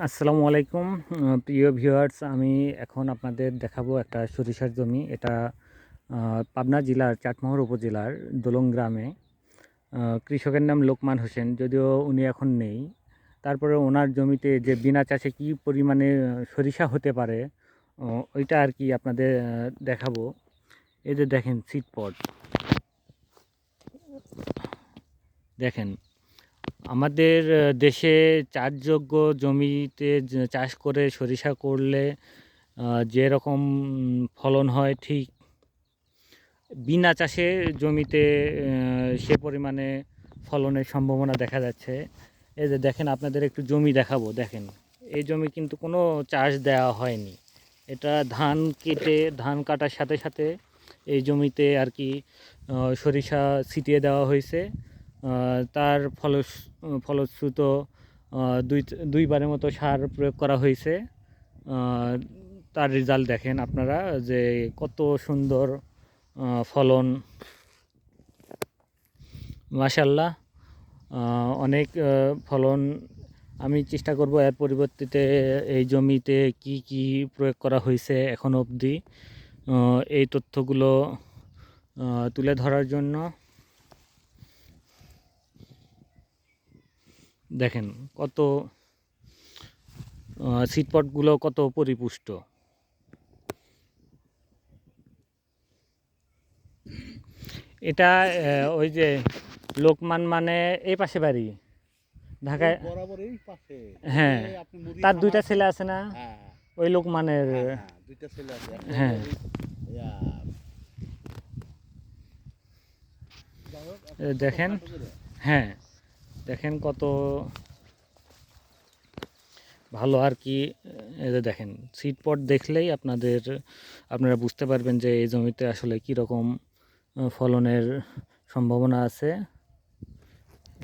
আসসালামু আলাইকুম। প্রিয় ভিউয়ার্স, আমি এখন আপনাদের দেখাবো একটা সরিষার জমি। এটা পাবনা জেলার চাটমোহর উপজেলার দোলং গ্রামে। কৃষকের নাম লোকমান হোসেন, যদিও উনি এখন নেই। তারপরে ওনার জমিতে যে বিনা চাষে কি পরিমাণে সরিষা হতে পারে ওইটা আর কি আপনাদের দেখাবো। এই যে দেখেন সিটপট দেখেন আমাদের দেশে চাষযোগ্য জমিতে চাষ করে সরিষা করলে যেরকম ফলন হয় ঠিক বিনা চাষে জমিতে সে পরিমাণে ফলনের সম্ভাবনা দেখা যাচ্ছে। এই যে দেখেন, আপনাদের একটু জমি দেখাবো, দেখেন। এই জমি কিন্তু কোনো চাষ দেওয়া হয়নি। এটা ধান কেটে, ধান কাটার সাথে সাথে এই জমিতে আর কি সরিষা ছিটিয়ে দেওয়া হয়েছে। তার ফলস, ফলশ্রুত দুই, দুইবারের মতো সার প্রয়োগ করা হয়েছে। তার রেজাল্ট দেখেন আপনারা যে কত সুন্দর ফলন। মাশাল্লাহ অনেক ফলন। আমি চেষ্টা করব এর পরিবর্তিতে এই জমিতে কি কি প্রয়োগ করা হয়েছে এখন অবধি। এই তথ্যগুলো তুলে ধরার জন্য। দেখেন কত সিটপটগুলো কত পরিপুষ্ট। এটা ওই যে লোকমান মানে এই পাশে বাড়ি। ঢাকায় হ্যাঁ, তার দুইটা ছেলে আছে না? হ্যাঁ ওই লোকমানের হ্যাঁ, হ্যাঁ, দুইটা ছেলে আছে। হ্যাঁ। ওই, একটা এ, দেখেন। হ্যাঁ। দেখেন কত ভালো আর কি যে দেখেন সিটপট দেখলেই আপনাদের, আপনারা বুঝতে পারবেন যে এই জমিতে আসলে কি রকম ফলনের সম্ভাবনা আছে।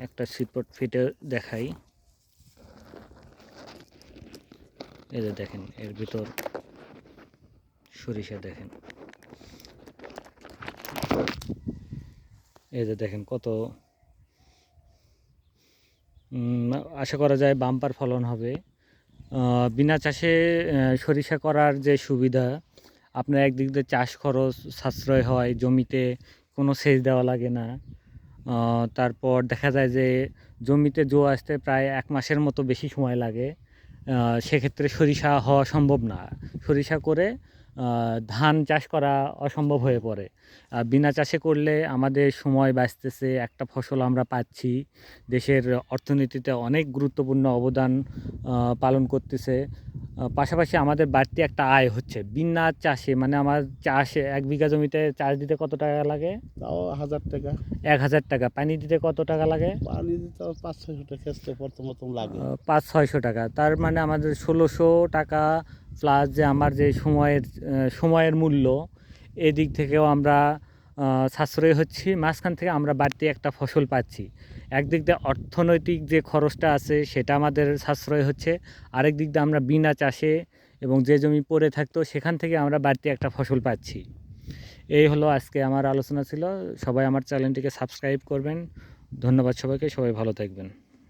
একটা সিটপট ফিটে দেখাই। এই যে দেখেন, এর ভিতর সরিষা দেখেন। এই যে দেখেন কত আশা করা যায় বাম্পার ফলন হবে। বিনা চাষে সরিষা করার যে সুবিধা, আপনার একদিক দিয়ে চাষ খরচ সাশ্রয় হয়, জমিতে কোনো সেচ দেওয়া লাগে না। তারপর দেখা যায় যে জমিতে জো আসতে প্রায় এক মাসের মতো বেশি সময় লাগে। সেক্ষেত্রে সরিষা হওয়া সম্ভব না। সরিষা করে ধান চাষ করা অসম্ভব হয়ে পড়ে। আর বিনা চাষে করলে আমাদের সময় বাঁচতেছে একটা ফসল আমরা পাচ্ছি। দেশের অর্থনীতিতে অনেক গুরুত্বপূর্ণ অবদান পালন করতেছে। পাশাপাশি আমাদের বাড়তি একটা আয় হচ্ছে। বিনা চাষে মানে আমার চাষে এক বিঘা জমিতে চাষ দিতে কত টাকা লাগে? তাও হাজার টাকা। এক হাজার টাকা। পানি দিতে কত টাকা লাগে? পানি দিতে পাঁচ ছয়শো টাকা লাগে। পাঁচ ছয়শো টাকা। তার মানে আমাদের ষোলোশো টাকা প্লাস যে আমার যে সময়ের সময়ের মূল্য, এদিক থেকেও আমরা সাশ্রয় হচ্ছি। মাঝখান থেকে আমরা বাড়তি একটা ফসল পাচ্ছি। একদিক দিয়ে অর্থনৈতিক যে খরচটা আছে, সেটা আমাদের সাশ্রয় হচ্ছে। আরেক দিক দিয়ে আমরা বিনা চাষে এবং যে জমি পড়ে থাকতো, সেখান থেকে আমরা বাড়তি একটা ফসল পাচ্ছি। এই হলো আজকে আমার আলোচনা ছিল। সবাই আমার চ্যানেলটিকে সাবস্ক্রাইব করবেন। ধন্যবাদ সবাইকে। সবাই ভালো থাকবেন।